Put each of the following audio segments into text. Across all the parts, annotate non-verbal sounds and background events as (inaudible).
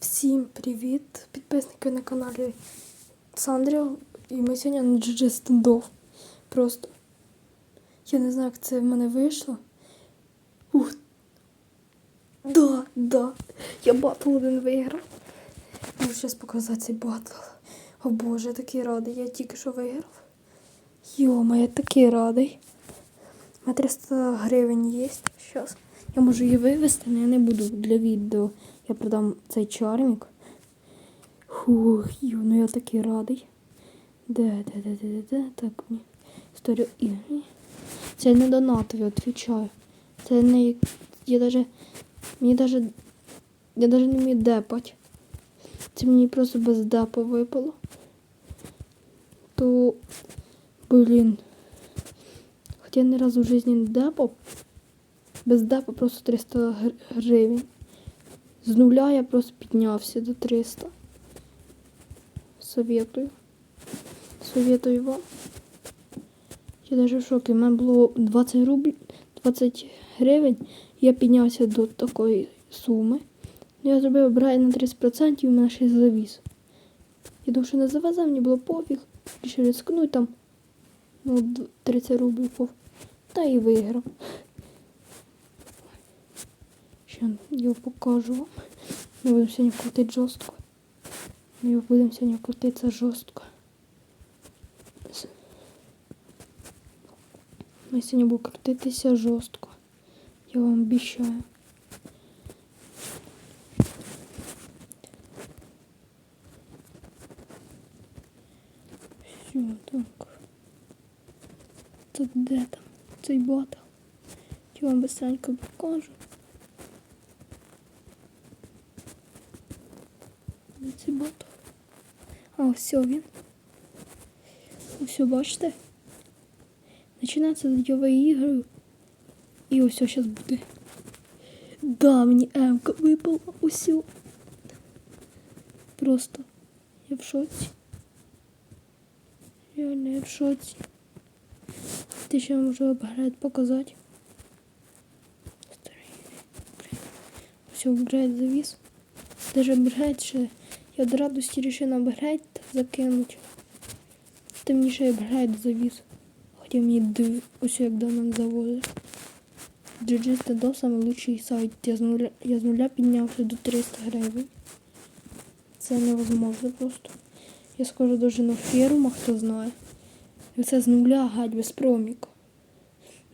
Всім привіт! Підписники на каналі Сандріо. І ми сьогодні на GG стендов. Просто. Я не знаю, як це в мене вийшло. Ух. Да, да. Я батл один виграв. Можу зараз показати цей батл. О боже, я такий радий. Я тільки що виграв. Йома, я такий радий. У мене 300 гривень є. Щас. Я можу її вивезти, але я не буду для відео. Я продам цей чармік. Фух, йо, ну я такий радий. Де, де, де, де, де, де? Так, ні. Історію ігри. Це не донатові, відповідаю. Це не. Я даже. Мені даже. Я даже не вмію депать. Це мені просто без депа випало. То. Блін. Хоча я ні разу в житті не депав. Без депа просто 300 гривень. З нуля я просто піднявся до 300. Советую. Советую вам. Я даже в шокі. У мене було 20 рубль, 20 гривень. Я піднявся до такої суми. Я зробив брай на 30% і в мене ще завіз. Я думав, що не завезе, мені було пофіг. Рішив рискнути там. Ну, 30 рублів. пов- Та і виграв. Ще я його покажу вам. Ми будемо сьогодні крутити жорстко. Ми його будемо сьогодні крутити жорстко. З- Ми сьогодні будемо крутитися жорстко. Я вам обіцяю. Все, так. Тут де там? Цей батл. Я вам быстренько покажу. Цей батл? А, ось він. Ось, бачите? Починається нові ігри. І ось зараз буде. Да, мені Емка випала усю. Просто. Я в шоці. Реально, я в шоці. Ти ще можу апгрейд показати. Все, апгрейд завис. Даже апгрейд ще. Я до радості рішив на апгрейд закинуть. Ще й апгрейд завіз. Хоча мені див... ось як давно завозить. GG Стадо самий лучший сайт. Я з, нуля... я з нуля піднявся до 300 гривень. Це невозможно просто. Я скоро даже на ферму, хто знає. І це з нуля гать без проміку.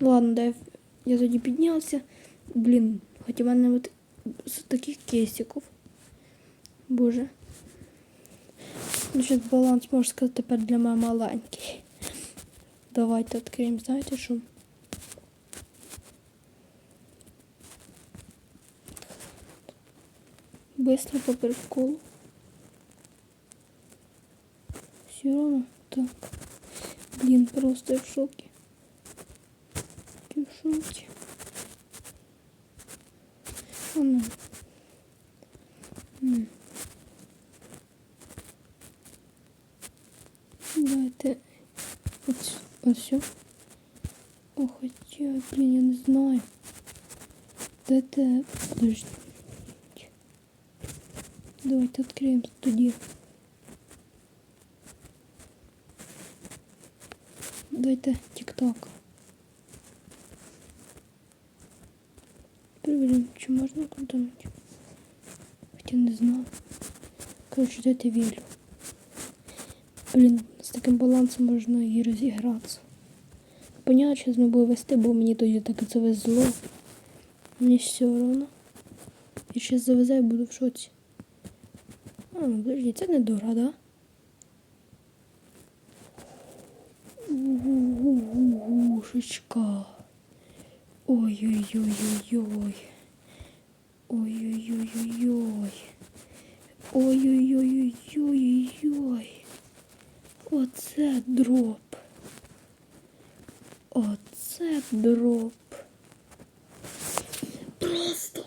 Ладно, дай я тоді піднявся. Блін, хоч у мене от з таких кейсиків. Боже. Щось баланс, можна сказати, тепер для мене маленький. Давайте відкриємо, знаєте що? Быстро по приколу. Все равно так. Блин, просто в шоке. В шоке. А ну. М. Давайте. Ось, ось все. О, хотя, блин, я не знаю. Дайте, подожди. Давайте откроем тоді. Давайте тік-ток. Перевіримо, чи можна крутануть. Хоча не знаю. Коротше, дайте вірю. Блін, з таким балансом можна і розігратися. Понятно, що ми будемо вести, бо мені тоді так завезло. Мені все одно. І ще завезе, я буду в шоці. А, подожди, це не дура, да? Ушечка. Ой-ой-ой-ой-ой. Ой-ой-ой-ой-ой. Ой-ой-ой-ой-ой-ой. Оце дроп. Оце дроп. Просто.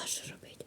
масаж робити.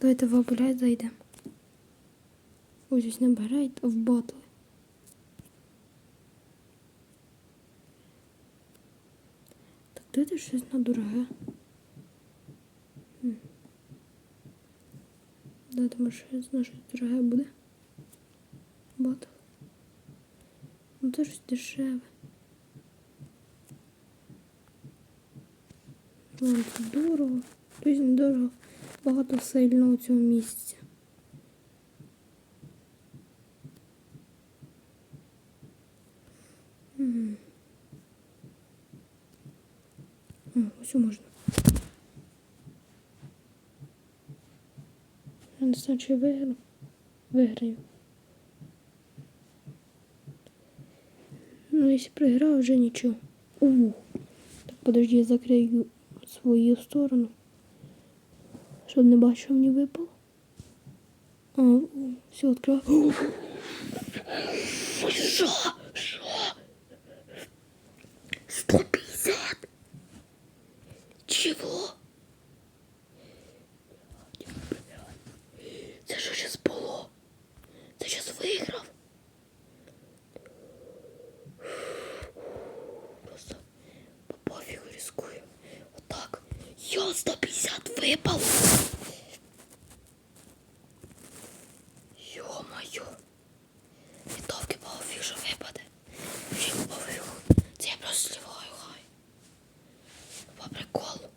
Давайте в апгрейд зайдемо. Ось ось не апгрейд, а в батл. Так дайте щось на дороге. М. Дайте може щось на щось дороге буде. Батл. Ну це щось дешеве. Ладно, це дорого. Тобто не дорого. Багато сильно у цьому місці. Ось можна. Я не знаю, чи виграю. Виграю. Ну, якщо проиграю, вже нічого. У. Так, подожди, я закрию свою сторону. Щоб не бачив, мені випало. А, все, відкриваю. (gasps) Що? Що? 150? Чего? Це що зараз було? Це зараз виграв? Просто по пофігу рискую. Отак. Йо, 150 випало. Йо-моє. Відтовки пофіг, що випаде. Всім пофігу. Це я просто зливаю хай. По приколу.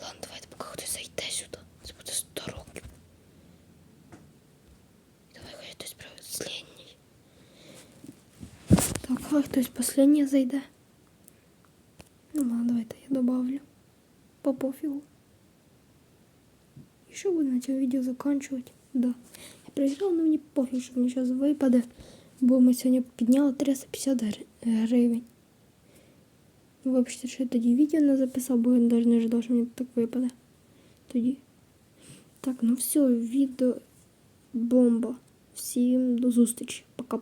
Ладно, давайте поки хтось зайде сюди. Це буде 100 років. Давай хай хтось последній. Так, хай хтось последній зайде. Ну ладно, давайте я добавлю. По пофігу. І що буде закінчувати? Да. Я проиграл, но мне пофиг, что мне сейчас выпадет. Бо мы сегодня підняли 350 гривен. Вибачте, що я тоді відео не записав, бо я навіть не ждав, що мені так випаде. Тоді. Так, ну все, відео бомба. Всім до зустрічі. Пока.